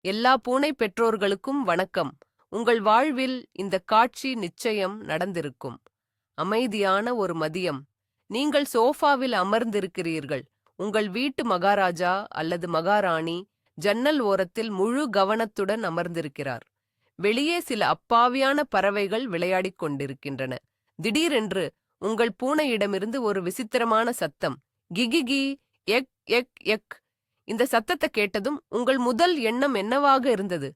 எல்லா பூனை பெற்றோர்களுக்கும் வணக்கம். உங்கள் வாழ்வில் இந்த காட்சி நிச்சயம் நடந்திருக்கும். அமைதியான ஒரு மதியம். நீங்கள் சோஃபாவில் அமர்ந்திருக்கிறீர்கள். உங்கள் வீட்டு மகாராஜா அல்லது மகாராணி ஜன்னல் ஓரத்தில் முழு கவனத்துடன் அமர்ந்திருக்கிறார். வெளியே சில அப்பாவியான பறவைகள் விளையாடிக் கொண்டிருக்கின்றன. திடீரென்று உங்கள் பூனையிடமிருந்து ஒரு விசித்திரமான சத்தம். கிகிகி எக் எக் எக். இந்த சத்தத்தை கேட்டதும் உங்கள் முதல் எண்ணம் என்னவாக இருந்தது?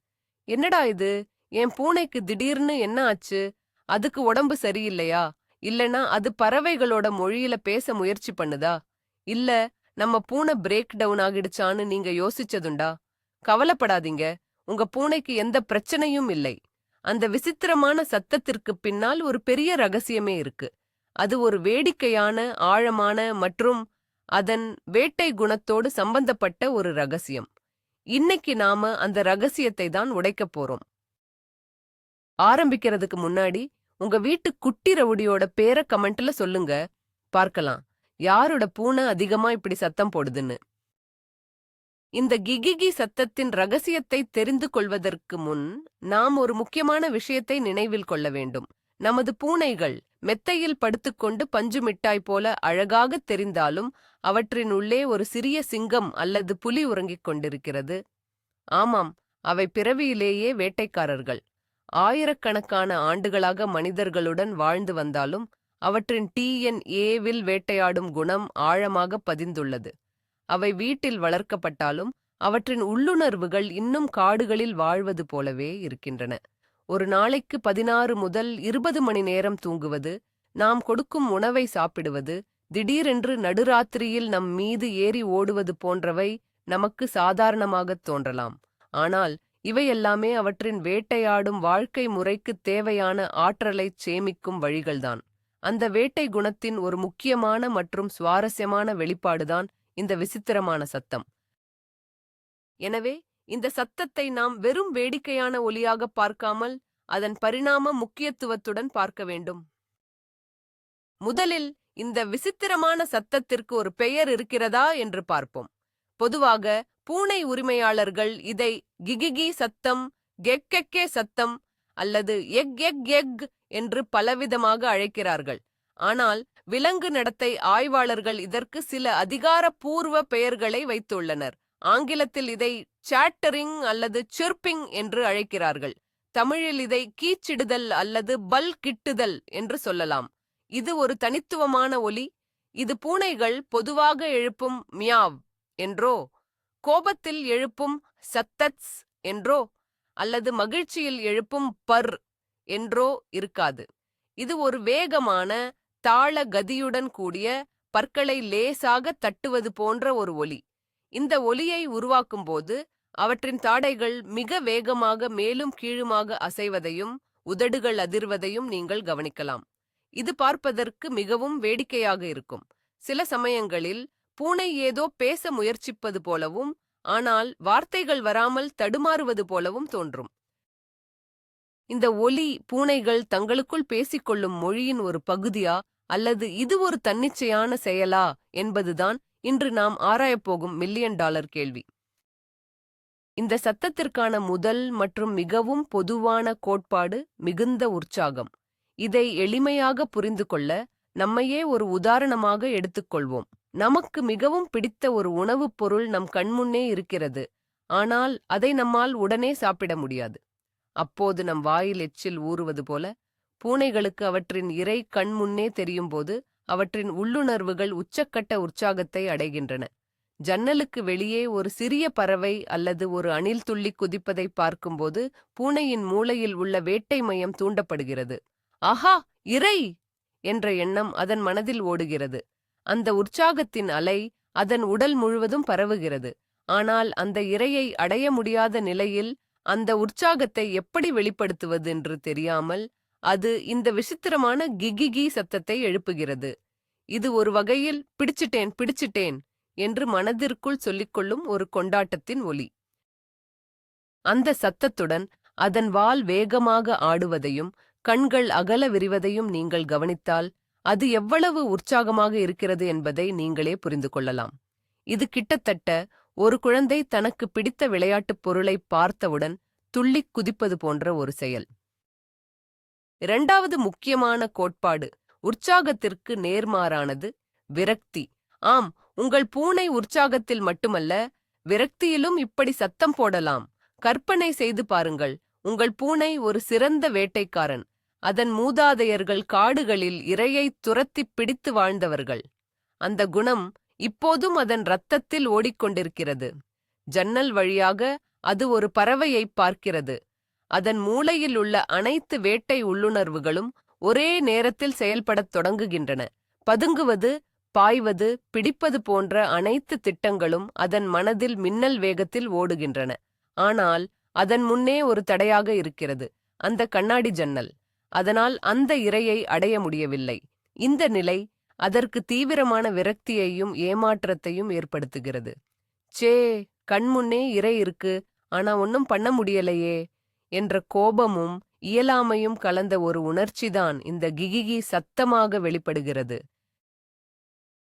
என்னடா இது? என் பூனைக்கு திடீர்னு என்ன ஆச்சு? அதுக்கு உடம்பு சரியில்லையா? இல்லனா அது பறவைகளோட மொழியில பேச முயற்சி பண்ணுதா? இல்ல நம்ம பூனை பிரேக் டவுன் ஆகிடுச்சான்னு நீங்க யோசிச்சதுண்டா? கவலைப்படாதீங்க. உங்க பூனைக்கு எந்த பிரச்சனையும் இல்லை. அந்த விசித்திரமான சத்தத்திற்கு பின்னால் ஒரு பெரிய ரகசியமே இருக்கு. அது ஒரு வேடிக்கையான ஆழமான மற்றும் அதன் வேட்டை குணத்தோடு சம்பந்தப்பட்ட ஒரு ரகசியம். இன்னைக்கு நாம அந்த ரகசியத்தை தான் உடைக்கப் போறோம். ஆரம்பிக்கிறதுக்கு முன்னாடி உங்க வீட்டு குட்டி ரவுடியோட பேரை கமெண்ட்ல சொல்லுங்க. பார்க்கலாம். யாரோட பூனை அதிகமா இப்படி சத்தம் போடுதுன்னு. இந்த கிகிகி சத்தத்தின் ரகசியத்தை தெரிந்து கொள்வதற்கு முன் நாம் ஒரு முக்கியமான விஷயத்தை நினைவில் கொள்ள வேண்டும். நமது பூனைகள் மெத்தையில் படுத்துக்கொண்டு பஞ்சு மிட்டாய் போல அழகாக தெரிந்தாலும் அவற்றின் உள்ளே ஒரு சிறிய சிங்கம் அல்லது புலி உறங்கிக் கொண்டிருக்கிறது. ஆமாம் அவை பிறவியிலேயே வேட்டைக்காரர்கள். ஆயிரக்கணக்கான ஆண்டுகளாக மனிதர்களுடன் வாழ்ந்து வந்தாலும் அவற்றின் டிஎன்ஏவில் வேட்டையாடும் குணம் ஆழமாக பதிந்துள்ளது. அவை வீட்டில் வளர்க்கப்பட்டாலும் அவற்றின் உள்ளுணர்வுகள் இன்னும் காடுகளில் வாழ்வது போலவே இருக்கின்றன. ஒரு நாளைக்கு பதினாறு முதல் இருபது மணி நேரம் தூங்குவது நாம் கொடுக்கும் உணவை சாப்பிடுவது திடீரென்று நடுராத்திரியில் நம் மீது ஏறி ஓடுவது போன்றவை நமக்கு சாதாரணமாகத் தோன்றலாம். ஆனால் இவையெல்லாமே அவற்றின் வேட்டையாடும் வாழ்க்கை முறைக்குத் தேவையான ஆற்றலைச் சேமிக்கும் வழிகள்தான். அந்த வேட்டை குணத்தின் ஒரு முக்கியமான மற்றும் சுவாரஸ்யமான வெளிப்பாடுதான் இந்த விசித்திரமான சத்தம். எனவே இந்த சத்தத்தை நாம் வெறும் வேடிக்கையான ஒலியாக பார்க்காமல் அதன் பரிணாம முக்கியத்துவத்துடன் பார்க்க வேண்டும். முதலில் இந்த விசித்திரமான சத்தத்திற்கு ஒரு பெயர் இருக்கிறதா என்று பார்ப்போம். பொதுவாக பூனை உரிமையாளர்கள் இதை கிகிகி சத்தம் கெக்கெக்கே சத்தம் அல்லது எக் எக் எக் என்று பலவிதமாக அழைக்கிறார்கள். ஆனால் விலங்கு நடத்தை ஆய்வாளர்கள் இதற்கு சில அதிகாரப்பூர்வ பெயர்களை வைத்துள்ளனர். ஆங்கிலத்தில் இதை சாட்டரிங் அல்லது சிர்பிங் என்று அழைக்கிறார்கள். தமிழில் இதை கீச்சிடுதல் அல்லது பல் கிட்டுதல் என்று சொல்லலாம். இது ஒரு தனித்துவமான ஒலி. இது பூனைகள் பொதுவாக எழுப்பும் மியாவ் என்றோ கோபத்தில் எழுப்பும் சத்தத்ஸ் என்றோ அல்லது மகிழ்ச்சியில் எழுப்பும் பர் என்றோ இருக்காது. இது ஒரு வேகமான தாள கதியுடன் கூடிய பற்களை லேசாக தட்டுவது போன்ற ஒரு ஒலி. இந்த ஒலியை உருவாக்கும்போது அவற்றின் தாடைகள் மிக வேகமாக மேலும் கீழுமாக அசைவதையும் உதடுகள் அதிர்வதையும் நீங்கள் கவனிக்கலாம். இது பார்ப்பதற்கு மிகவும் வேடிக்கையாக இருக்கும். சில சமயங்களில் பூனை ஏதோ பேச முயற்சிப்பது போலவும் ஆனால் வார்த்தைகள் வராமல் தடுமாறுவது போலவும் தோன்றும். இந்த ஒலி பூனைகள் தங்களுக்குள் பேசிக்கொள்ளும் மொழியின் ஒரு பகுதியா அல்லது இது ஒரு தன்னிச்சையான செயலா என்பதுதான் இன்று நாம் ஆராயப்போகும் மில்லியன் டாலர் கேள்வி. இந்த சத்தத்திற்கான முதல் மற்றும் மிகவும் பொதுவான கோட்பாடு மிகுந்த உற்சாகம். இதை எளிமையாக புரிந்து கொள்ள நம்மையே ஒரு உதாரணமாக எடுத்துக்கொள்வோம். நமக்கு மிகவும் பிடித்த ஒரு உணவுப் பொருள் நம் கண்முன்னே இருக்கிறது. ஆனால் அதை நம்மால் உடனே சாப்பிட முடியாது. அப்போது நம் வாயில் எச்சில் ஊறுவது போல பூனைகளுக்கு அவற்றின் இறை கண்முன்னே தெரியும்போது அவற்றின் உள்ளுணர்வுகள் உச்சக்கட்ட உற்சாகத்தை அடைகின்றன. ஜன்னலுக்கு வெளியே ஒரு சிறிய பறவை அல்லது ஒரு அணில் துள்ளி குதிப்பதை பார்க்கும்போது பூனையின் மூளையில் உள்ள வேட்டை மையம் தூண்டப்படுகிறது. ஆஹா இறை! என்ற எண்ணம் அதன் மனதில் ஓடுகிறது. அந்த உற்சாகத்தின் அலை அதன் உடல் முழுவதும் பரவுகிறது. ஆனால் அந்த இரையை அடைய முடியாத நிலையில் அந்த உற்சாகத்தை எப்படி வெளிப்படுத்துவது என்று தெரியாமல் அது இந்த விசித்திரமான கிகிகி சத்தத்தை எழுப்புகிறது. இது ஒரு வகையில் பிடிச்சிட்டேன் பிடிச்சிட்டேன் என்று மனதிற்குள் சொல்லிக்கொள்ளும் ஒரு கொண்டாட்டத்தின் ஒலி. அந்த சத்தத்துடன் அதன் வால் வேகமாக ஆடுவதையும் கண்கள் அகல விரிவதையும் நீங்கள் கவனித்தால் அது எவ்வளவு உற்சாகமாக இருக்கிறது என்பதை நீங்களே புரிந்து கொள்ளலாம். இது கிட்டத்தட்ட ஒரு குழந்தை தனக்கு பிடித்த விளையாட்டுப் பொருளை பார்த்தவுடன் துள்ளிக் குதிப்பது போன்ற ஒரு செயல். இரண்டாவது முக்கியமான கோட்பாடு உற்சாகத்திற்கு நேர்மாறானது விரக்தி. ஆம் உங்கள் பூனை உற்சாகத்தில் மட்டுமல்ல விரக்தியிலும் இப்படி சத்தம் போடலாம். கற்பனை செய்து பாருங்கள் உங்கள் பூனை ஒரு சிறந்த வேட்டைக்காரன். அதன் மூதாதையர்கள் காடுகளில் இரையை துரத்திப் பிடித்து வாழ்ந்தவர்கள். அந்த குணம் இப்போதும் அதன் இரத்தத்தில் ஓடிக்கொண்டிருக்கிறது. ஜன்னல் வழியாக அது ஒரு பறவையைப் பார்க்கிறது. அதன் மூளையில் உள்ள அனைத்து வேட்டை உள்ளுணர்வுகளும் ஒரே நேரத்தில் செயல்படத் தொடங்குகின்றன. பதுங்குவது பாய்வது பிடிப்பது போன்ற அனைத்து திட்டங்களும் அதன் மனதில் மின்னல் வேகத்தில் ஓடுகின்றன. ஆனால் அதன் முன்னே ஒரு தடையாக இருக்கிறது. அந்த கண்ணாடி ஜன்னல். அதனால் அந்த இரையை அடைய முடியவில்லை. இந்த நிலை அதற்கு தீவிரமான விரக்தியையும் ஏமாற்றத்தையும் ஏற்படுத்துகிறது. சே கண்முன்னே இரை இருக்கு ஆனா ஒன்னும் பண்ண முடியலையே என்ற கோபமும் இயலாமையும் கலந்த ஒரு உணர்ச்சிதான் இந்த கிகிகி சத்தமாக வெளிப்படுகிறது.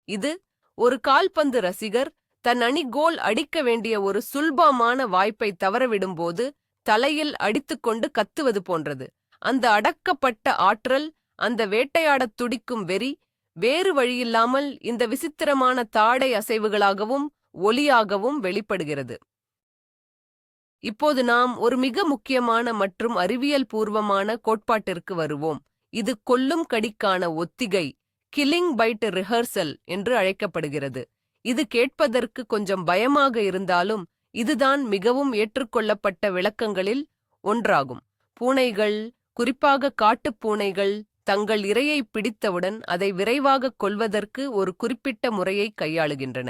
இது ஒரு கால்பந்து ரசிகர் தன் அணி கோல் அடிக்க வேண்டிய ஒரு சுல்பமான வாய்ப்பை தவறவிடும்போது தலையில் அடித்துக்கொண்டு கத்துவது போன்றது. அந்த அடக்கப்பட்ட ஆற்றல் அந்த வேட்டையாடத் துடிக்கும் வெறி வேறு வழியில்லாமல் இந்த விசித்திரமான தாடை அசைவுகளாகவும் ஒலியாகவும் வெளிப்படுகிறது. இப்போது நாம் ஒரு மிக முக்கியமான மற்றும் அறிவியல் பூர்வமான கோட்பாட்டிற்கு வருவோம். இது கொல்லும் கடிக்கான ஒத்திகை கில்லிங் பைட் ரிஹர்சல் என்று அழைக்கப்படுகிறது. இது கேட்பதற்கு கொஞ்சம் பயமாக இருந்தாலும் இதுதான் மிகவும் ஏற்றுக்கொள்ளப்பட்ட விளக்கங்களில் ஒன்றாகும். பூனைகள் குறிப்பாக காட்டுப் பூனைகள் தங்கள் இரையை பிடித்தவுடன் அதை விரைவாகக் கொல்வதற்கு ஒரு குறிப்பிட்ட முறையை கையாளுகின்றன.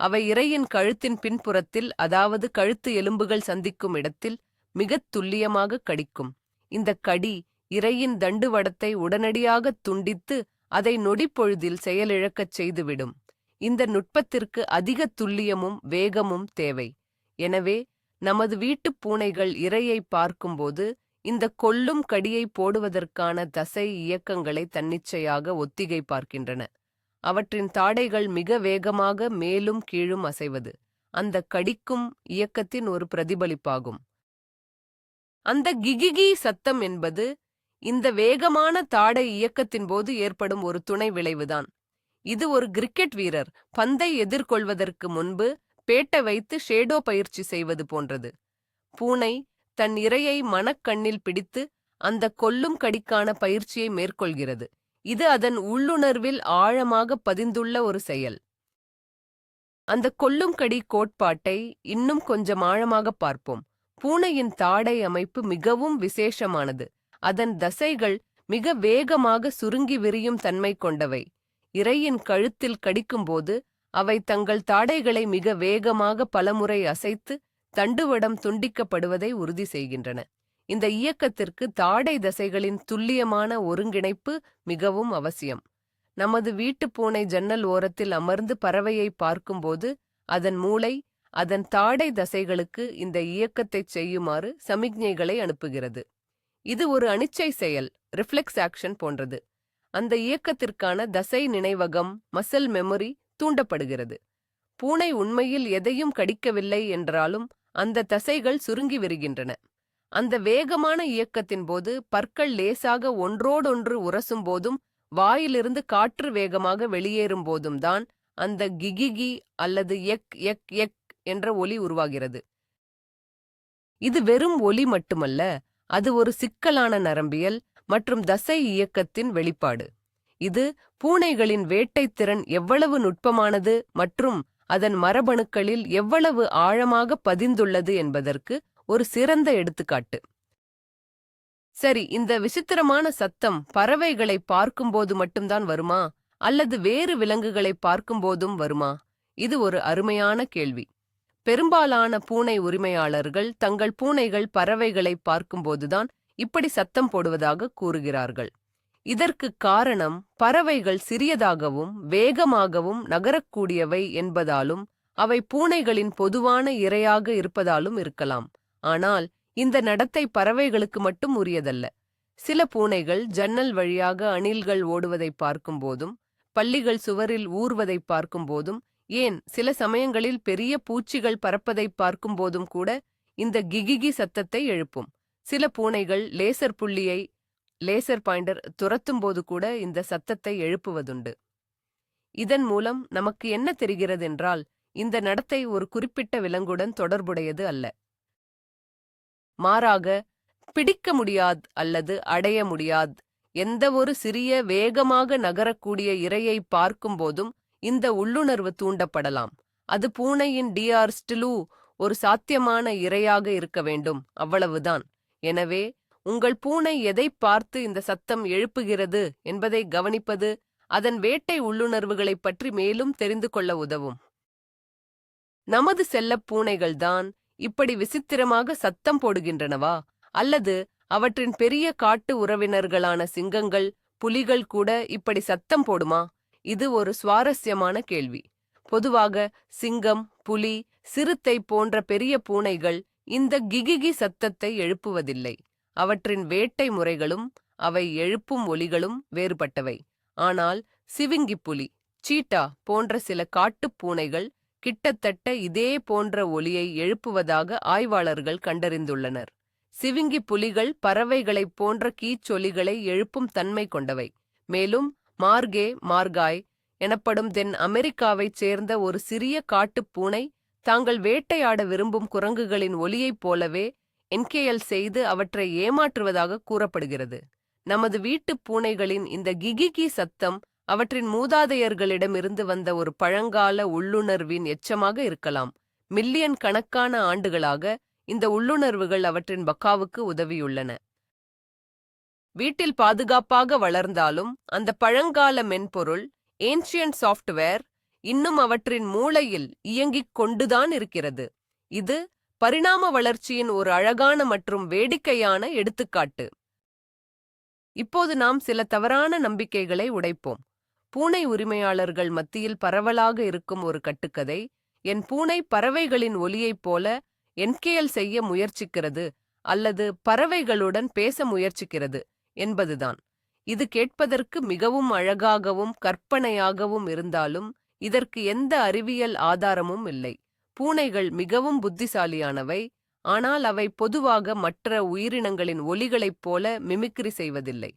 அவை இரையின் கழுத்தின் பின்புறத்தில் அதாவது கழுத்து எலும்புகள் சந்திக்கும் இடத்தில் மிகத் துல்லியமாக கடிக்கும். இந்த கடி இரையின் தண்டுவடத்தை உடனடியாக துண்டித்து அதை நொடிப்பொழுதில் செயலிழக்கச் செய்துவிடும். இந்த நுட்பத்திற்கு அதிக துல்லியமும் வேகமும் தேவை. எனவே நமது வீட்டுப் பூனைகள் இரையை பார்க்கும்போது இந்த கொல்லும் கடியை போடுவதற்கான தசை இயக்கங்களை தன்னிச்சையாக ஒத்திகை பார்க்கின்றன. அவற்றின் தாடைகள் மிக வேகமாக மேலும் கீழும் அசைவது. அந்த கடிக்கும் இயக்கத்தின் ஒரு பிரதிபலிப்பாகும். அந்த கிகிகி சத்தம் என்பது இந்த வேகமான தாடை இயக்கத்தின் போது ஏற்படும் ஒரு துணை விளைவுதான். இது ஒரு கிரிக்கெட் வீரர் பந்தை எதிர்கொள்வதற்கு முன்பு பேட்ட வைத்து ஷேடோ பயிற்சி செய்வது போன்றது. பூனை தன் இரையை மனக்கண்ணில் பிடித்து அந்த கொல்லும் கடிக்கான பயிற்சியை மேற்கொள்கிறது. இது அதன் உள்ளுணர்வில் ஆழமாக பதிந்துள்ள ஒரு செயல். அந்த கொல்லும் கடி கோட்பாட்டை இன்னும் கொஞ்சம் ஆழமாக பார்ப்போம். பூனையின் தாடை அமைப்பு மிகவும் விசேஷமானது. அதன் தசைகள் மிக வேகமாக சுருங்கி விரியும் தன்மை கொண்டவை. இரையின் கழுத்தில் கடிக்கும்போது அவை தங்கள் தாடைகளை மிக வேகமாக பலமுறை அசைத்து தண்டுவடம் துண்டிக்கப்படுவதை உறுதி செய்கின்றன. இந்த இயக்கத்திற்கு தாடை தசைகளின் துல்லியமான ஒருங்கிணைப்பு மிகவும் அவசியம். நமது வீட்டுப் பூனை ஜன்னல் ஓரத்தில் அமர்ந்து பறவையை பார்க்கும்போது அதன் மூளை அதன் தாடை தசைகளுக்கு இந்த இயக்கத்தைச் செய்யுமாறு சமிக்ஞைகளை அனுப்புகிறது. இது ஒரு அனிச்சை செயல் ரிஃப்ளெக்ஸ் ஆக்ஷன் போன்றது. அந்த இயக்கத்திற்கான தசை நினைவகம் மசில் மெமரி தூண்டப்படுகிறது. பூனை உண்மையில் எதையும் கடிக்கவில்லை என்றாலும் அந்த தசைகள் சுருங்கி விரிகின்றன. அந்த வேகமான இயக்கத்தின் போது பற்கள் லேசாக ஒன்றோடொன்று உரசும் போதும் வாயிலிருந்து காற்று வேகமாக வெளியேறும் போதும் தான் அந்த கிகிகி அல்லது எக் எக் எக் என்ற ஒலி உருவாகிறது. இது வெறும் ஒலி மட்டுமல்ல அது ஒரு சிக்கலான நரம்பியல் மற்றும் தசை இயக்கத்தின் வெளிப்பாடு. இது பூனைகளின் வேட்டைத் திறன் எவ்வளவு நுட்பமானது மற்றும் அதன் மரபணுக்களில் எவ்வளவு ஆழமாக பதிந்துள்ளது என்பதற்கு ஒரு சிறந்த எடுத்துக்காட்டு. சரி இந்த விசித்திரமான சத்தம் பறவைகளை பார்க்கும்போது மட்டும்தான் வருமா? அல்லது வேறு விலங்குகளை பார்க்கும்போதும் வருமா? இது ஒரு அருமையான கேள்வி. பெரும்பாலான பூனை உரிமையாளர்கள் தங்கள் பூனைகள் பறவைகளை பார்க்கும்போதுதான் இப்படி சத்தம் போடுவதாக கூறுகிறார்கள். இதற்கு காரணம் பறவைகள் சிறியதாகவும் வேகமாகவும் நகரக்கூடியவை என்பதாலும் அவை பூனைகளின் பொதுவான இரையாக இருப்பதாலும் இருக்கலாம். ஆனால் இந்த நடத்தை பறவைகளுக்கு மட்டும் உரியதல்ல. சில பூனைகள் ஜன்னல் வழியாக அணில்கள் ஓடுவதை பார்க்கும்போதும் பள்ளிகள் சுவரில் ஊர்வதை பார்க்கும்போதும் ஏன் சில சமயங்களில் பெரிய பூச்சிகள் பறப்பதை பார்க்கும்போதும் கூட இந்த கிகிகி சத்தத்தை எழுப்பும். சில பூனைகள் லேசர் புள்ளியை லேசர் பாயிண்டர் துரத்தும் போது கூட இந்த சத்தத்தை எழுப்புவதுண்டு. இதன் மூலம் நமக்கு என்ன தெரிகிறது என்றால் இந்த நடத்தை ஒரு குறிப்பிட்ட விலங்குடன் தொடர்புடையது அல்ல. மாறாக பிடிக்க முடியாத் அல்லது அடைய முடியாத் எந்த ஒரு சிறிய வேகமாக நகரக்கூடிய இரையை பார்க்கும்போதும் இந்த உள்ளுணர்வு தூண்டப்படலாம். அது பூனையின் டிஆர் ஸ்டிலு ஒரு சாத்தியமான இரையாக இருக்க வேண்டும் அவ்வளவுதான். எனவே உங்கள் பூனை எதை பார்த்து இந்த சத்தம் எழுப்புகிறது என்பதை கவனிப்பது அதன் வேட்டை உள்ளுணர்வுகளைப் பற்றி மேலும் தெரிந்து கொள்ள உதவும். நமது செல்லப் பூனைகள்தான் இப்படி விசித்திரமாக சத்தம் போடுகின்றனவா? அல்லது அவற்றின் பெரிய காட்டு உறவினர்களான சிங்கங்கள் புலிகள் கூட இப்படி சத்தம் போடுமா? இது ஒரு சுவாரஸ்யமான கேள்வி. பொதுவாக சிங்கம் புலி சிறுத்தை போன்ற பெரிய பூனைகள் இந்த கிகிகி சத்தத்தை எழுப்புவதில்லை. அவற்றின் வேட்டை முறைகளும் அவை எழுப்பும் ஒலிகளும் வேறுபட்டவை. ஆனால் சிவிங்கிப்புலி சீட்டா போன்ற சில காட்டுப் பூனைகள் கிட்டத்தட்ட இதே போன்ற ஒலியை எழுப்புவதாக ஆய்வாளர்கள் கண்டறிந்துள்ளனர். சிவிங்கி புலிகள் பறவைகளைப் போன்ற கீச்சொலிகளை எழுப்பும் தன்மை கொண்டவை. மேலும் மார்கே மார்காய் எனப்படும் தென் அமெரிக்காவைச் சேர்ந்த ஒரு சிறிய காட்டுப் பூனை தாங்கள் வேட்டையாட விரும்பும் குரங்குகளின் ஒலியைப் போலவே என்கேஎல் செய்து அவற்றை ஏமாற்றுவதாக கூறப்படுகிறது. நமது வீட்டுப் பூனைகளின் இந்த கிகிகி சத்தம் அவற்றின் மூதாதையர்களிடமிருந்து வந்த ஒரு பழங்கால உள்ளுணர்வின் எச்சமாக இருக்கலாம். மில்லியன் கணக்கான ஆண்டுகளாக இந்த உள்ளுணர்வுகள் அவற்றின் பக்காவுக்கு உதவியுள்ளன. வீட்டில் பாதுகாப்பாக வளர்ந்தாலும் அந்த பழங்கால மென்பொருள் ஏன்ஷியன் சாஃப்ட்வேர் இன்னும் அவற்றின் மூளையில் இயங்கிக் கொண்டுதான் இருக்கிறது. இது பரிணாம வளர்ச்சியின் ஒரு அழகான மற்றும் வேடிக்கையான எடுத்துக்காட்டு. இப்போது நாம் சில தவறான நம்பிக்கைகளை உடைப்போம். பூனை உரிமையாளர்கள் மத்தியில் பரவலாக இருக்கும் ஒரு கட்டுக்கதை என் பூனை பறவைகளின் ஒலியைப் போல என்கேஎல் செய்ய முயற்சிக்கிறது அல்லது பறவைகளுடன் பேச முயற்சிக்கிறது என்பதுதான். இது கேட்பதற்கு மிகவும் அழகாகவும் கற்பனையாகவும் இருந்தாலும் இதற்கு எந்த அறிவியல் ஆதாரமும் இல்லை. பூனைகள் மிகவும் புத்திசாலியானவை ஆனால் அவை பொதுவாக மற்ற உயிரினங்களின் ஒலிகளைப் போல மிமிக்ரி செய்வதில்லை.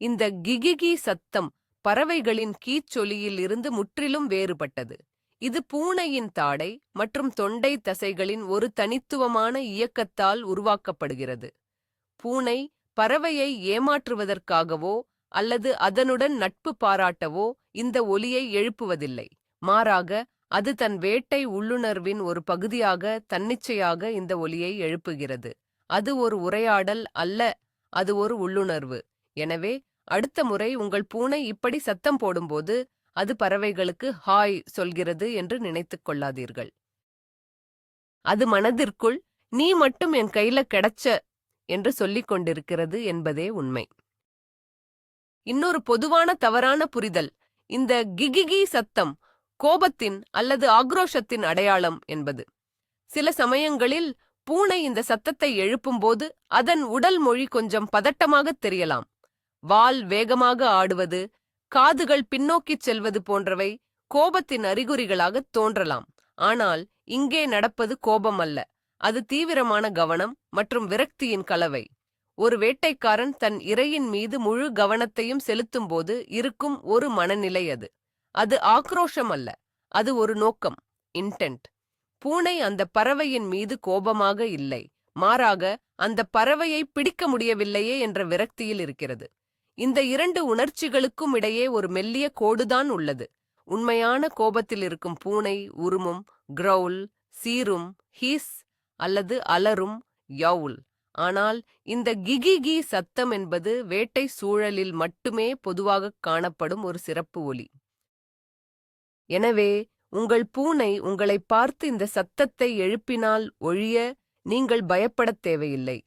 இந்த கிகிகி சத்தம் பறவைகளின் கீச்சொலியில் இருந்து முற்றிலும் வேறுபட்டது. இது பூனையின் தாடை மற்றும் தொண்டை தசைகளின் ஒரு தனித்துவமான இயக்கத்தால் உருவாக்கப்படுகிறது. பூனை பறவையை ஏமாற்றுவதற்காகவோ அல்லது அதனுடன் நட்பு பாராட்டவோ இந்த ஒலியை எழுப்புவதில்லை. மாறாக அது தன் வேட்டை உள்ளுணர்வின் ஒரு பகுதியாக தன்னிச்சையாக இந்த ஒலியை எழுப்புகிறது. அது ஒரு உரையாடல் அல்ல அது ஒரு உள்ளுணர்வு. எனவே அடுத்த முறை உங்கள் பூனை இப்படி சத்தம் போடும்போது அது பறவைகளுக்கு ஹாய் சொல்கிறது என்று நினைத்துக் கொள்ளாதீர்கள். அது மனதிற்குள் நீ மட்டும் என் கையில கிடைச்ச என்று சொல்லிக் கொண்டிருக்கிறது என்பதே உண்மை. இன்னொரு பொதுவான தவறான புரிதல் இந்த கிகிகி சத்தம் கோபத்தின் அல்லது ஆக்ரோஷத்தின் அடையாளம் என்பது. சில சமயங்களில் பூனை இந்த சத்தத்தை எழுப்பும்போது அதன் உடல் மொழி கொஞ்சம் பதட்டமாகத் தெரியலாம். வால் வேகமாக ஆடுவது காதுகள் பின்னோக்கிச் செல்வது போன்றவை கோபத்தின் அறிகுறிகளாகத் தோன்றலாம். ஆனால் இங்கே நடப்பது கோபம் அல்ல அது தீவிரமான கவனம் மற்றும் விரக்தியின் கலவை. ஒரு வேட்டைக்காரன் தன் இரையின் மீது முழு கவனத்தையும் செலுத்தும்போது இருக்கும் ஒரு மனநிலை அது. அது ஆக்ரோஷம் அல்ல அது ஒரு நோக்கம் இன்டென்ட் பூனை அந்த பறவையின் மீது கோபமாக இல்லை. மாறாக அந்த பறவையை பிடிக்க முடியவில்லையே என்ற விரக்தியில் இருக்கிறது. இந்த இரண்டு உணர்ச்சிகளுக்கும் இடையே ஒரு மெல்லிய கோடுதான் உள்ளது. உண்மையான கோபத்தில் இருக்கும் பூனை உருமும் கிரவுல் சீரும் ஹீஸ் அல்லது அலரும் யவுல் ஆனால் இந்த கிகிகி சத்தம் என்பது வேட்டை சூழலில் மட்டுமே பொதுவாகக் காணப்படும் ஒரு சிறப்பு ஒலி. எனவே உங்கள் பூனை உங்களைப் பார்த்து இந்த சத்தத்தை எழுப்பினால் ஒழிய நீங்கள் பயப்படத் தேவையில்லை.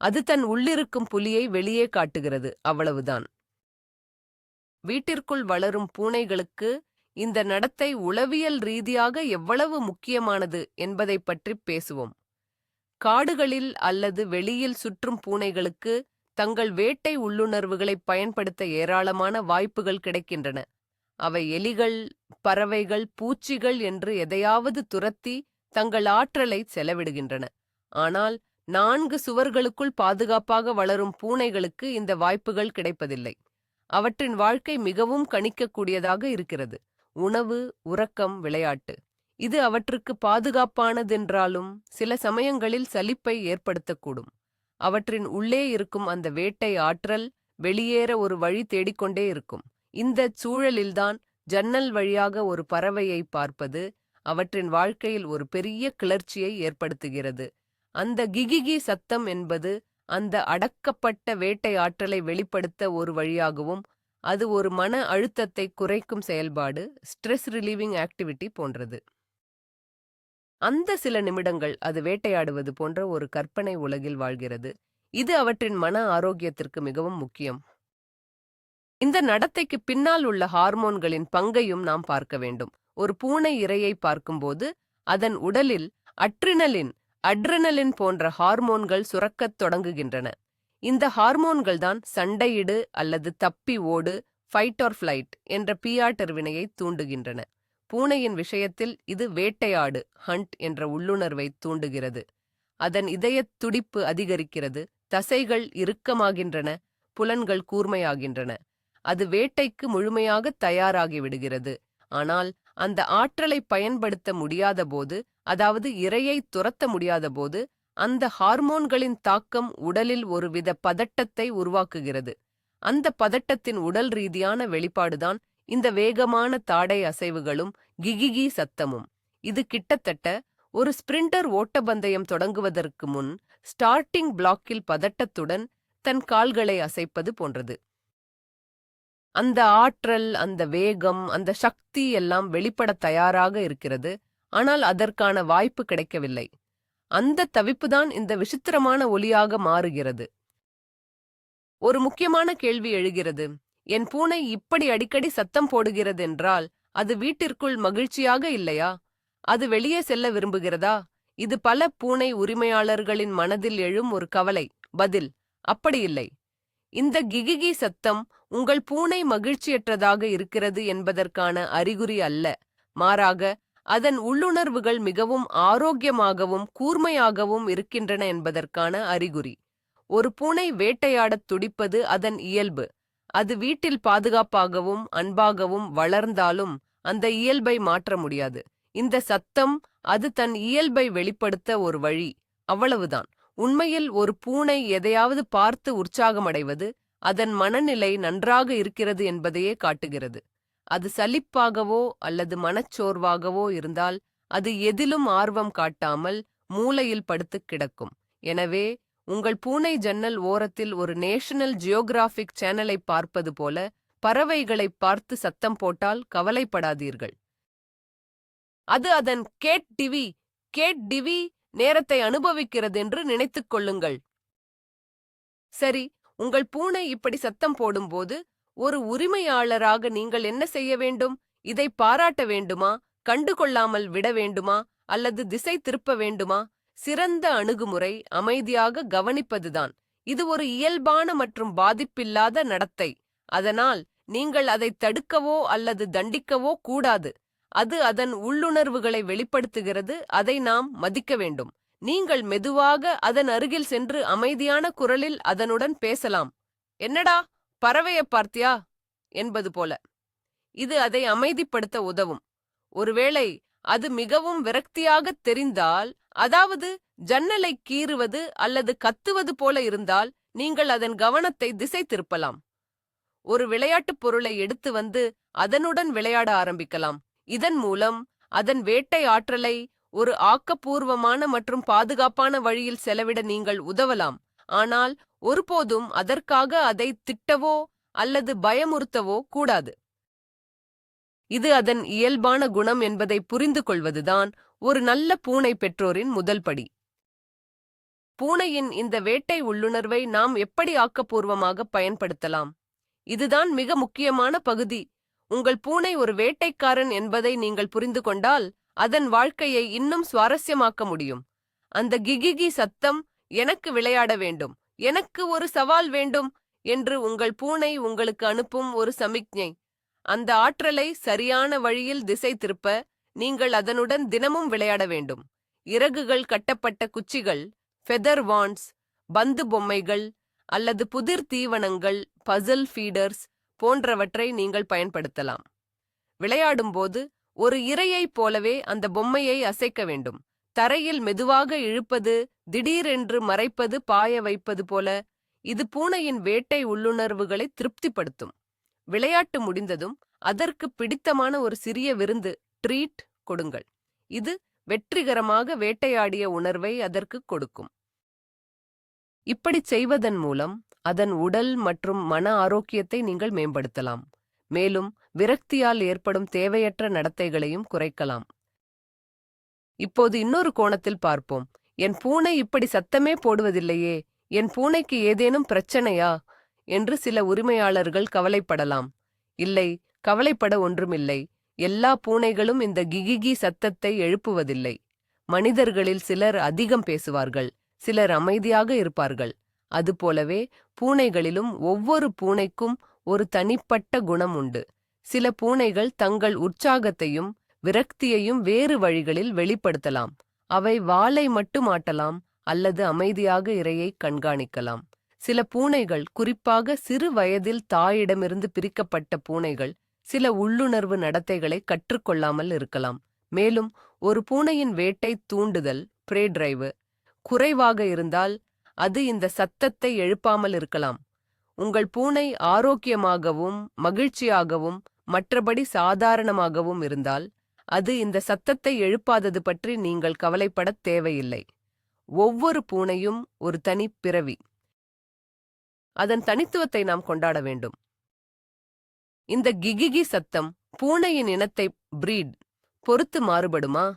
அது தன் உள்ளிருக்கும் புலியை வெளியே காட்டுகிறது அவ்வளவுதான். வீட்டிற்குள் வளரும் பூனைகளுக்கு இந்த நடத்தை உளவியல் ரீதியாக எவ்வளவு முக்கியமானது என்பதைப் பற்றிப் பேசுவோம். காடுகளில் அல்லது வெளியில் சுற்றும் பூனைகளுக்கு தங்கள் வேட்டை உள்ளுணர்வுகளைப் பயன்படுத்த ஏராளமான வாய்ப்புகள் கிடைக்கின்றன. அவை எலிகள் பறவைகள் பூச்சிகள் என்று எதையாவது துரத்தி தங்கள் ஆற்றலை செலவிடுகின்றன. ஆனால் நான்கு சுவர்களுக்குள் பாதுகாப்பாக வளரும் பூனைகளுக்கு இந்த வாய்ப்புகள் கிடைப்பதில்லை. அவற்றின் வாழ்க்கை மிகவும் கணிக்கக்கூடியதாக இருக்கிறது. உணவு உறக்கம் விளையாட்டு. இது அவற்றுக்கு பாதுகாப்பானதென்றாலும் சில சமயங்களில் சலிப்பை ஏற்படுத்தக்கூடும். அவற்றின் உள்ளே இருக்கும் அந்த வேட்டை ஆற்றல் வெளியேற ஒரு வழி தேடிக்கொண்டே இருக்கும். இந்தச் சூழலில்தான் ஜன்னல் வழியாக ஒரு பறவையை பார்ப்பது அவற்றின் வாழ்க்கையில் ஒரு பெரிய கிளர்ச்சியை ஏற்படுத்துகிறது. அந்த கிகிகி சத்தம் என்பது அந்த அடக்கப்பட்ட வேட்டை ஆற்றலை வெளிப்படுத்த ஒரு வழியாகவும் அது ஒரு மன அழுத்தத்தை குறைக்கும் செயல்பாடு ஸ்ட்ரெஸ் ரிலீவிங் ஆக்டிவிட்டி போன்றது. அந்த சில நிமிடங்கள் அது வேட்டையாடுவது போன்ற ஒரு கற்பனை உலகில் வாழ்கிறது. இது அவற்றின் மன ஆரோக்கியத்திற்கு மிகவும் முக்கியம். இந்த நடத்தைக்கு பின்னால் உள்ள ஹார்மோன்களின் பங்கையும் நாம் பார்க்க வேண்டும். ஒரு பூனை இரையை பார்க்கும்போது அதன் உடலில் அட்ரினலின் அட்ரினலின் போன்ற ஹார்மோன்கள் சுரக்கத் தொடங்குகின்றன. இந்த ஹார்மோன்கள்தான் சண்டையிடு அல்லது தப்பி ஓடு ஃபைட் ஆர் ஃப்ளைட் என்ற பியாட்டர் வினையை தூண்டுகின்றன. பூனையின் விஷயத்தில் இது வேட்டையாடு ஹண்ட் என்ற உள்ளுணர்வை தூண்டுகிறது. அதன் இதயத் துடிப்பு அதிகரிக்கிறது தசைகள் இறுக்கமாகின்றன புலன்கள் கூர்மையாகின்றன. அது வேட்டைக்கு முழுமையாக தயாராகிவிடுகிறது ஆனால் அந்த ஆற்றலை பயன்படுத்த முடியாதபோது அதாவது இரையை துரத்த முடியாதபோது அந்த ஹார்மோன்களின் தாக்கம் உடலில் ஒருவித பதட்டத்தை உருவாக்குகிறது. அந்த பதட்டத்தின் உடல் ரீதியான வெளிப்பாடுதான் இந்த வேகமான தாடை அசைவுகளும் கிகிகி சத்தமும். இது கிட்டத்தட்ட ஒரு ஸ்பிரிண்டர் ஓட்டபந்தயம் தொடங்குவதற்கு முன் ஸ்டார்டிங் பிளாக்கில் பதட்டத்துடன் தன் கால்களை அசைப்பது போன்றது. அந்த ஆற்றல் அந்த வேகம் அந்த சக்தி எல்லாம் வெளிப்பட தயாராக இருக்கிறது. ஆனால் அதற்கான வாய்ப்பு கிடைக்கவில்லை. அந்த தவிப்புதான் இந்த விசித்திரமான ஒலியாக மாறுகிறது. ஒரு முக்கியமான கேள்வி எழுகிறது. என் பூனை இப்படி அடிக்கடி சத்தம் போடுகிறது என்றால் அது வீட்டிற்குள் மகிழ்ச்சியாக இல்லையா? அது வெளியே செல்ல விரும்புகிறதா? இது பல பூனை உரிமையாளர்களின் மனதில் எழும் ஒரு கவலை. பதில் அப்படி இல்லை. இந்த கிகிகி சத்தம் உங்கள் பூனை மகிழ்ச்சியற்றதாக இருக்கிறது என்பதற்கான அறிகுறி அல்ல. மாறாக அதன் உள்ளுணர்வுகள் மிகவும் ஆரோக்கியமாகவும் கூர்மையாகவும் இருக்கின்றன என்பதற்கான அறிகுறி. ஒரு பூனை வேட்டையாடத் துடிப்பது அதன் இயல்பு. அது வீட்டில் பாதுகாப்பாகவும் அன்பாகவும் வளர்ந்தாலும் அந்த இயல்பை மாற்ற முடியாது. இந்த சத்தம் அது தன் இயல்பை வெளிப்படுத்த ஒரு வழி. அவ்வளவுதான். உண்மையில் ஒரு பூனை எதையாவது பார்த்து உற்சாகமடைவது அதன் மனநிலை நன்றாக இருக்கிறது என்பதையே காட்டுகிறது. அது சலிப்பாகவோ அல்லது மனச்சோர்வாகவோ இருந்தால் அது எதிலும் ஆர்வம் காட்டாமல் மூலையில் படுத்துக் கிடக்கும். எனவே உங்கள் பூனை ஜன்னல் ஓரத்தில் ஒரு நேஷனல் ஜியோகிராபிக் சேனலை பார்ப்பது போல பறவைகளை பார்த்து சத்தம் போட்டால் கவலைப்படாதீர்கள். அது அதன் கேட் டிவி கேட் டிவி நேரத்தை அனுபவிக்கிறது என்று நினைத்துக் கொள்ளுங்கள். சரி உங்கள் பூனை இப்படி சத்தம் போடும்போது ஒரு உரிமையாளராக நீங்கள் என்ன செய்ய வேண்டும்? இதை பாராட்ட வேண்டுமா? கண்டுகொள்ளாமல் விட வேண்டுமா? அல்லது திசை திருப்ப வேண்டுமா? சிறந்த அணுகுமுறை அமைதியாக கவனிப்பதுதான். இது ஒரு இயல்பான மற்றும் பாதிப்பில்லாத நடத்தை. அதனால் நீங்கள் அதை தடுக்கவோ அல்லது தண்டிக்கவோ கூடாது. அது அதன் உள்ளுணர்வுகளை வெளிப்படுத்துகிறது அதை நாம் மதிக்க வேண்டும். நீங்கள் மெதுவாக அதன் அருகில் சென்று அமைதியான குரலில் அதனுடன் பேசலாம். என்னடா பறவைய பார்த்தியா? என்பது போல. இது அதை அமைதிப்படுத்த உதவும். ஒருவேளை அது மிகவும் விரக்தியாகத் தெரிந்தால் அதாவது ஜன்னலை கீறுவது அல்லது கத்துவது போல இருந்தால் நீங்கள் அதன் கவனத்தை திசை திருப்பலாம். ஒரு விளையாட்டுப் பொருளை எடுத்து வந்து அதனுடன் விளையாட ஆரம்பிக்கலாம். இதன் மூலம் அதன் வேட்டை ஆற்றலை ஒரு ஆக்கப்பூர்வமான மற்றும் பாதுகாப்பான வழியில் செலவிட நீங்கள் உதவலாம். ஆனால் ஒருபோதும் அதற்காக அதை திட்டவோ அல்லது பயமுறுத்தவோ கூடாது. இது அதன் இயல்பான குணம் என்பதை புரிந்து கொள்வதுதான் ஒரு நல்ல பூனை பெற்றோரின் முதல் படி. பூனையின் இந்த வேட்டை உள்ளுணர்வை நாம் எப்படி ஆக்கப்பூர்வமாக பயன்படுத்தலாம்? இதுதான் மிக முக்கியமான பகுதி. உங்கள் பூனை ஒரு வேட்டைக்காரன் என்பதை நீங்கள் புரிந்து கொண்டால் அதன் வாழ்க்கையை இன்னும் சுவாரஸ்யமாக்க முடியும். அந்த கிகிகி சத்தம் எனக்கு விளையாட வேண்டும் எனக்கு ஒரு சவால் வேண்டும் என்று உங்கள் பூனை உங்களுக்கு அனுப்பும் ஒரு சமிக்ஞை. அந்த ஆற்றலை சரியான வழியில் திசை திருப்ப நீங்கள் அதனுடன் தினமும் விளையாட வேண்டும். இறகுகள் கட்டப்பட்ட குச்சிகள் ஃபெதர் வான்ஸ் பந்து பொம்மைகள் அல்லது புதிர் தீவனங்கள் பசில் ஃபீடர்ஸ் போன்றவற்றை நீங்கள் பயன்படுத்தலாம். விளையாடும்போது ஒரு இரையைப் போலவே அந்த பொம்மையை அசைக்க வேண்டும். தரையில் மெதுவாக இழுப்பது திடீரென்று மறைப்பது பாய வைப்பது போல இது பூனையின் வேட்டை உள்ளுணர்வுகளை திருப்திப்படுத்தும். விளையாட்டு முடிந்ததும் அதற்கு பிடித்தமான ஒரு சிறிய விருந்து ட்ரீட் கொடுங்கள். இது வெற்றிகரமாக வேட்டையாடிய உணர்வை அதற்கு கொடுக்கும். இப்படிச் செய்வதன் மூலம் அதன் உடல் மற்றும் மன ஆரோக்கியத்தை நீங்கள் மேம்படுத்தலாம். மேலும் விரக்தியால் ஏற்படும் தேவையற்ற நடத்தைகளையும் குறைக்கலாம். இப்போது இன்னொரு கோணத்தில் பார்ப்போம். என் பூனை இப்படி சத்தமே போடுவதில்லையே என் பூனைக்கு ஏதேனும் பிரச்சனையா? என்று சில உரிமையாளர்கள் கவலைப்படலாம். இல்லை கவலைப்பட ஒன்றுமில்லை. எல்லா பூனைகளும் இந்த கிகிகி சத்தத்தை எழுப்புவதில்லை. மனிதர்களில் சிலர் அதிகம் பேசுவார்கள் சிலர் அமைதியாக இருப்பார்கள். அதுபோலவே பூனைகளிலும் ஒவ்வொரு பூனைக்கும் ஒரு தனிப்பட்ட குணம் உண்டு. சில பூனைகள் தங்கள் உற்சாகத்தையும் விரக்தியையும் வேறு வழிகளில் வெளிப்படுத்தலாம். அவை வாலை மட்டும் ஆட்டலாம் அல்லது அமைதியாக இரையை கண்காணிக்கலாம். சில பூனைகள் குறிப்பாக சிறு வயதில் தாயிடமிருந்து பிரிக்கப்பட்ட பூனைகள் சில உள்ளுணர்வு நடத்தைகளை கற்றுக்கொள்ளாமல் இருக்கலாம். மேலும் ஒரு பூனையின் வேட்டை தூண்டுதல் பிரே டிரைவு குறைவாக இருந்தால் அது இந்த சத்தத்தை எழுப்பாமல் இருக்கலாம். உங்கள் பூனை ஆரோக்கியமாகவும் மகிழ்ச்சியாகவும் மற்றபடி சாதாரணமாகவும் இருந்தால் அது இந்த சத்தத்தை எழுப்பாதது பற்றி நீங்கள் கவலைப்படத் தேவையில்லை. ஒவ்வொரு பூனையும் ஒரு தனி பிறவி. அதன் தனித்துவத்தை நாம் கொண்டாட வேண்டும். இந்த கிகிகி சத்தம் பூனையின் இனத்தை பிரீட் பொறுத்து மாறுபடுமா?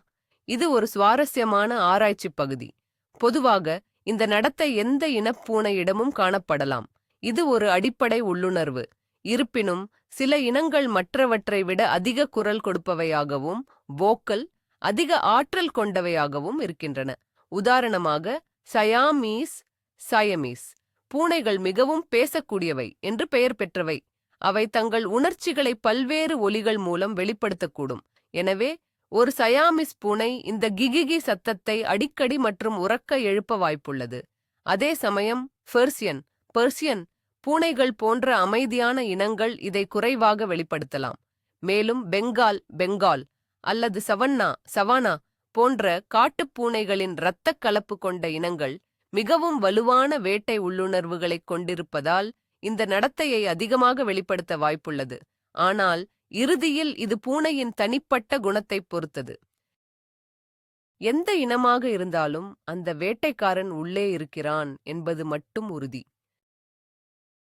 இது ஒரு சுவாரஸ்யமான ஆராய்ச்சி பகுதி. பொதுவாக இந்த நடத்தை எந்த இனப்பூனையிடமும் காணப்படலாம். இது ஒரு அடிப்படை உள்ளுணர்வு. இருப்பினும் சில இனங்கள் மற்றவற்றை விட அதிக குரல் கொடுப்பவையாகவும் வோக்கல் அதிக ஆற்றல் கொண்டவையாகவும் இருக்கின்றன. உதாரணமாக சயாமீஸ் சயமீஸ் பூனைகள் மிகவும் பேசக்கூடியவை என்று பெயர் பெற்றவை. அவை தங்கள் உணர்ச்சிகளை பல்வேறு ஒலிகள் மூலம் வெளிப்படுத்தக்கூடும். எனவே ஒரு சயாமிஸ் பூனை இந்த கிகிகி சத்தத்தை அடிக்கடி மற்றும் உறக்க எழுப்ப வாய்ப்புள்ளது. அதே சமயம் பெர்சியன் பெர்சியன் பூனைகள் போன்ற அமைதியான இனங்கள் இதை குறைவாக வெளிப்படுத்தலாம். மேலும் பெங்கால் பெங்கால் அல்லது சவன்னா சவானா போன்ற காட்டுப் பூனைகளின் இரத்தக் கலப்பு கொண்ட இனங்கள் மிகவும் வலுவான வேட்டை உள்ளுணர்வுகளைக் கொண்டிருப்பதால் இந்த நடத்தையை அதிகமாக வெளிப்படுத்த வாய்ப்புள்ளது. ஆனால் இறுதியில் இது பூனையின் தனிப்பட்ட குணத்தைப் பொறுத்தது. எந்த இனமாக இருந்தாலும் அந்த வேட்டைக்காரன் உள்ளே இருக்கிறான் என்பது மட்டும் உறுதி.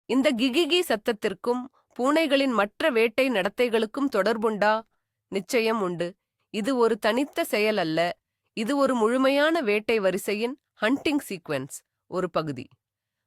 இந்த கிகிகி சத்தத்திற்கும் பூனைகளின் மற்ற வேட்டை நடத்தைகளுக்கும் தொடர்புண்டா? நிச்சயம் உண்டு. இது ஒரு தனித்த செயல் அல்ல. இது ஒரு முழுமையான வேட்டை வரிசையின் ஹண்டிங் சீக்வென்ஸ் ஒரு பகுதி.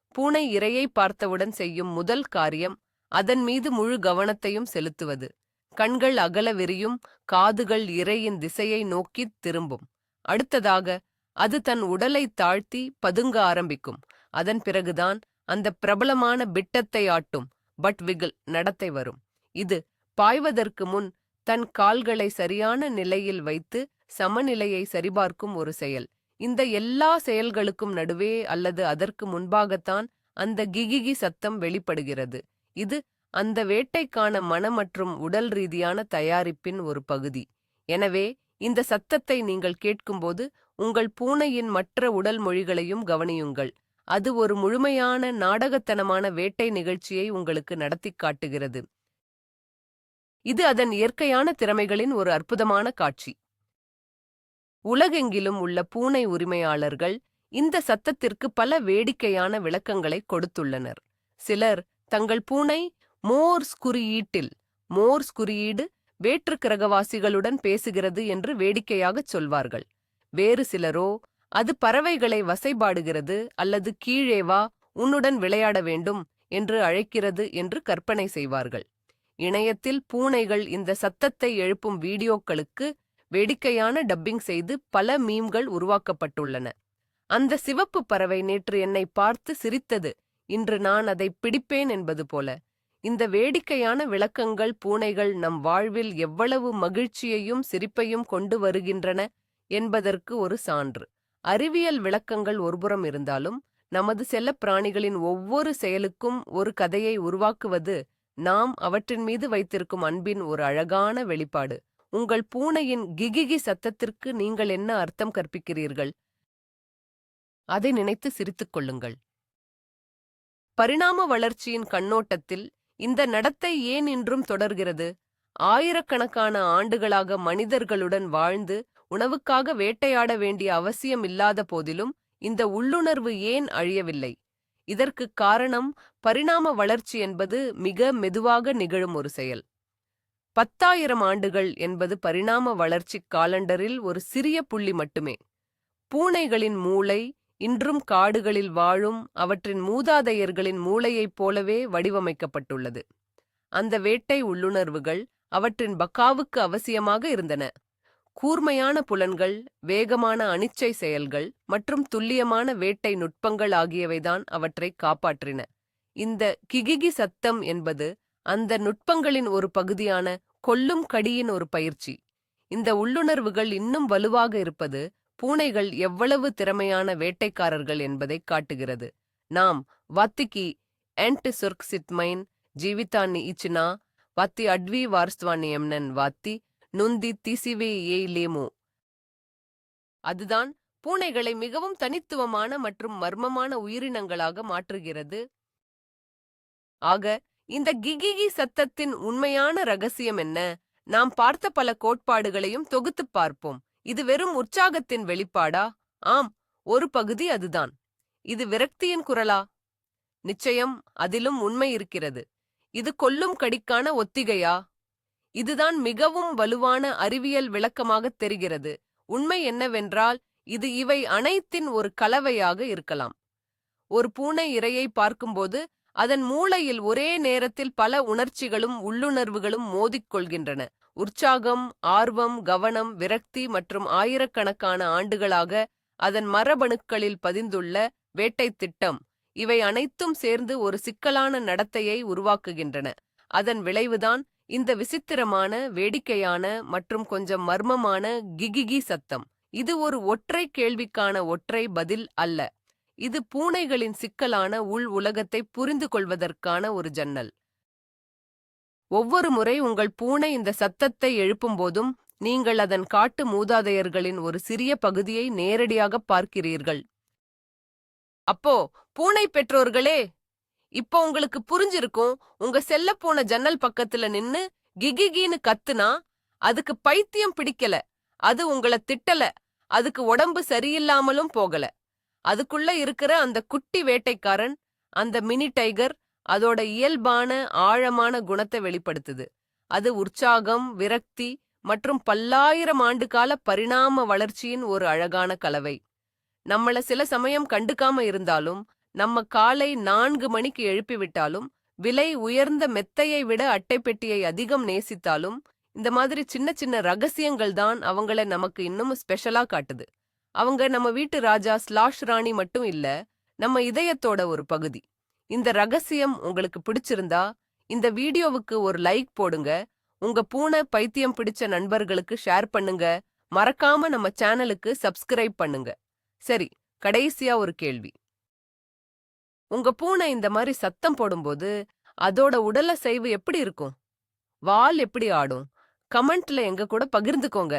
பூனை இரையை பார்த்தவுடன் செய்யும் முதல் காரியம் அதன் மீது முழு கவனத்தையும் செலுத்துவது. கண்கள் அகல விரியும் காதுகள் இரையின் திசையை நோக்கித் திரும்பும். அடுத்ததாக அது தன் உடலை தாழ்த்தி பதுங்க ஆரம்பிக்கும். அதன் பிறகுதான் அந்த பிரபலமான பிட்டத்தை ஆட்டும் பட் விகில் நடத்தை வரும். இது பாய்வதற்கு முன் தன் கால்களை சரியான நிலையில் வைத்து சமநிலையை சரிபார்க்கும் ஒரு செயல். இந்த எல்லா செயல்களுக்கும் நடுவே அல்லது அதற்கு முன்பாகத்தான் அந்த கிகிகி சத்தம் வெளிப்படுகிறது. இது அந்த வேட்டைக்கான மன மற்றும் உடல் ரீதியான தயாரிப்பின் ஒரு பகுதி. எனவே இந்த சத்தத்தை நீங்கள் கேட்கும்போது உங்கள் பூனையின் மற்ற உடல் மொழிகளையும் கவனியுங்கள். அது ஒரு முழுமையான நாடகத்தனமான வேட்டை நிகழ்ச்சியை உங்களுக்கு நடத்திக் காட்டுகிறது. இது அதன் இயற்கையான திறமைகளின் ஒரு அற்புதமான காட்சி. உலகெங்கிலும் உள்ள பூனை உரிமையாளர்கள் இந்த சத்தத்திற்கு பல வேடிக்கையான விளக்கங்களை கொடுத்துள்ளனர். சிலர் தங்கள் பூனை மோர்ஸ் குறியீட்டில் மோர்ஸ் குறியீடு வேற்று கிரகவாசிகளுடன் பேசுகிறது என்று வேடிக்கையாகச் சொல்வார்கள். வேறு சிலரோ அது பறவைகளை வசைபாடுகிறது அல்லது கீழே வா உன்னுடன் விளையாட வேண்டும் என்று அழைக்கிறது என்று கற்பனை செய்வார்கள். இணையத்தில் பூனைகள் இந்த சத்தத்தை எழுப்பும் வீடியோக்களுக்கு வேடிக்கையான டப்பிங் செய்து பல மீம்கள் உருவாக்கப்பட்டுள்ளன. அந்த சிவப்பு பறவை நேற்று என்னை பார்த்து சிரித்தது. இன்று நான் அதை பிடிப்பேன் என்பது போல. இந்த வேடிக்கையான விளக்கங்கள் பூனைகள் நம் வாழ்வில் எவ்வளவு மகிழ்ச்சியையும் சிரிப்பையும் கொண்டு வருகின்றன என்பதற்கு ஒரு சான்று. அறிவியல் விளக்கங்கள் ஒருபுறம் இருந்தாலும் நமது செல்லப் பிராணிகளின் ஒவ்வொரு செயலுக்கும் ஒரு கதையை உருவாக்குவது நாம் அவற்றின் மீது வைத்திருக்கும் அன்பின் ஒரு அழகான வெளிப்பாடு. உங்கள் பூனையின் கிகிகி சத்தத்திற்கு நீங்கள் என்ன அர்த்தம் கற்பிக்கிறீர்கள்? அதை நினைத்து சிரித்துக் கொள்ளுங்கள். பரிணாம வளர்ச்சியின் கண்ணோட்டத்தில் இந்த நடத்தை ஏன் இன்றும் தொடர்கிறது? ஆயிரக்கணக்கான ஆண்டுகளாக மனிதர்களுடன் வாழ்ந்து உணவுக்காக வேட்டையாட வேண்டிய அவசியம் இல்லாத போதிலும் இந்த உள்ளுணர்வு ஏன் அழியவில்லை? இதற்குக் காரணம் பரிணாம வளர்ச்சி என்பது மிக மெதுவாக நிகழும் ஒரு செயல். பத்தாயிரம் ஆண்டுகள் என்பது பரிணாம வளர்ச்சி காலண்டரில் ஒரு சிறிய புள்ளி மட்டுமே. பூனைகளின் மூளை இன்றும் காடுகளில் வாழும் அவற்றின் மூதாதையர்களின் மூளையைப் போலவே வடிவமைக்கப்பட்டுள்ளது. அந்த வேட்டை உள்ளுணர்வுகள் அவற்றின் பக்காவுக்கு அவசியமாக இருந்தன. கூர்மையான புலன்கள் வேகமான அனிச்சை செயல்கள் மற்றும் துல்லியமான வேட்டை நுட்பங்கள் ஆகியவைதான் அவற்றை காப்பாற்றின. இந்த கிகிகி சத்தம் என்பது அந்த நுட்பங்களின் ஒரு பகுதியான கொல்லும் கடியின் ஒரு பயிற்சி. இந்த உள்ளுணர்வுகள் இன்னும் வலுவாக இருப்பது பூனைகள் எவ்வளவு திறமையான வேட்டைக்காரர்கள் என்பதை காட்டுகிறது. நாம் வத்திக்கு சொர்க் சித்மைன் ಜೀವಿತಾన్ని ఇచ్చిన வத்தி அட்வி வார்ஸ்துவான் எம்னன் వత్తి நுந்தி திசிவே ஏ லேமோ அதுதான் பூனைகளை மிகவும் தனித்துவமான மற்றும் மர்மமான உயிரினங்களாக மாற்றுகிறது. ஆக இந்த கிகிகி சத்தத்தின் உண்மையான ரகசியம் என்ன? நாம் பார்த்த பல கோட்பாடுகளையும் தொகுத்துப் பார்ப்போம். இது வெறும் உற்சாகத்தின் வெளிப்பாடா? ஆம் ஒரு பகுதி அதுதான். இது விரக்தியின் குரலா? நிச்சயம் அதிலும் உண்மை இருக்கிறது. இது கொல்லும் கடிக்கான ஒத்திகையா? இதுதான் மிகவும் வலுவான அறிவியல் விளக்கமாகத் தெரிகிறது. உண்மை என்னவென்றால் இது இவை அனைத்தின் ஒரு கலவையாக இருக்கலாம். ஒரு பூனை இரையை பார்க்கும்போது அதன் மூளையில் ஒரே நேரத்தில் பல உணர்ச்சிகளும் உள்ளுணர்வுகளும் மோதிக்கொள்கின்றன. உற்சாகம் ஆர்வம் கவனம் விரக்தி மற்றும் ஆயிரக்கணக்கான ஆண்டுகளாக அதன் மரபணுக்களில் பதிந்துள்ள வேட்டைத் திட்டம். இவை அனைத்தும் சேர்ந்து ஒரு சிக்கலான நடத்தையை உருவாக்குகின்றன. அதன் விளைவுதான் இந்த விசித்திரமான வேடிக்கையான மற்றும் கொஞ்சம் மர்மமான கிகிகி சத்தம். இது ஒரு ஒற்றை கேள்விக்கான ஒற்றை பதில் அல்ல. இது பூனைகளின் சிக்கலான உள் உலகத்தை புரிந்து கொள்வதற்கான ஒரு ஜன்னல். ஒவ்வொரு முறை உங்கள் பூனை இந்த சத்தத்தை எழுப்பும்போதும் நீங்கள் அதன் காட்டு மூதாதையர்களின் ஒரு சிறிய பகுதியை நேரடியாகப் பார்க்கிறீர்கள். அப்போ பூனை பெற்றோர்களே இப்போ உங்களுக்கு புரிஞ்சிருக்கும் உங்க செல்ல போன ஜன்னல் பக்கத்துல நின்னு கிகிகின்னு கத்துனா அதுக்கு பைத்தியம் பிடிக்கல அது உங்கள திட்டல அதுக்கு உடம்பு சரியில்லாமலும் போகல. அதுக்குள்ள இருக்கிற அந்த குட்டி வேட்டைக்காரன் அந்த மினி டைகர் அதோட இயல்பான ஆழமான குணத்தை வெளிப்படுத்துது. அது உற்சாகம் விரக்தி மற்றும் பல்லாயிரம் ஆண்டுகால பரிணாம வளர்ச்சியின் ஒரு அழகான கலவை. நம்மள சில சமயம் கண்டுக்காம இருந்தாலும் நம்ம காலை நான்கு மணிக்கு எழுப்பிவிட்டாலும் விலை உயர்ந்த மெத்தையை விட அட்டைப்பெட்டியை அதிகம் நேசித்தாலும் இந்த மாதிரி சின்ன சின்ன ரகசியங்கள் தான் அவங்கள நமக்கு இன்னும் ஸ்பெஷலா காட்டுது. அவங்க நம்ம வீட்டு ராஜா ஸ்லாஷ் ராணி மட்டும் இல்ல நம்ம இதயத்தோட ஒரு பகுதி. இந்த ரகசியம் உங்களுக்கு பிடிச்சிருந்தா இந்த வீடியோவுக்கு ஒரு லைக் போடுங்க. உங்க பூனை பைத்தியம் பிடிச்ச நண்பர்களுக்கு ஷேர் பண்ணுங்க. மறக்காம நம்ம சேனலுக்கு சப்ஸ்கிரைப் பண்ணுங்க. சரி கடைசியா ஒரு கேள்வி. உங்க பூனை இந்த மாதிரி சத்தம் போடும்போது அதோட உடல் அசைவு எப்படி இருக்கும்? வால் எப்படி ஆடும்? கமெண்ட்ல எங்க கூட பகிர்ந்துக்கோங்க.